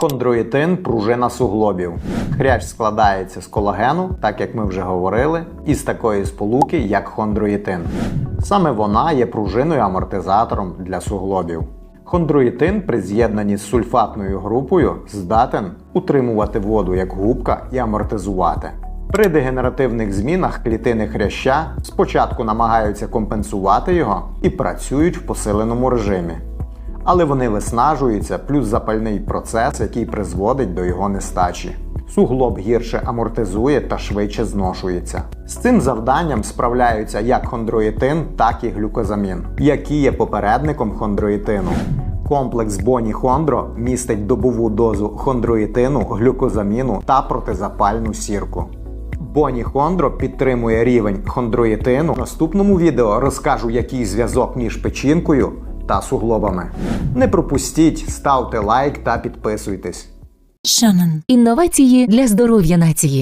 Хондроїтин пружина суглобів. Хрящ складається з колагену, так як ми вже говорили, і з такої сполуки, як хондроїтин. Саме вона є пружиною-амортизатором для суглобів. Хондроїтин при з'єднанні з сульфатною групою здатен утримувати воду як губка і амортизувати. При дегенеративних змінах клітини хряща спочатку намагаються компенсувати його і працюють в посиленому режимі. Але вони виснажуються, плюс запальний процес, який призводить до його нестачі. Суглоб гірше амортизує та швидше зношується. З цим завданням справляються як хондроїтин, так і глюкозамін, які є попередником хондроїтину. Комплекс Боні Хондро містить добову дозу хондроїтину, глюкозаміну та протизапальну сірку. Боні Хондро підтримує рівень хондроїтину. В наступному відео розкажу, який зв'язок між печінкою та суглобами. Не пропустіть, ставте лайк та підписуйтесь. Шанан. Інновації для здоров'я нації.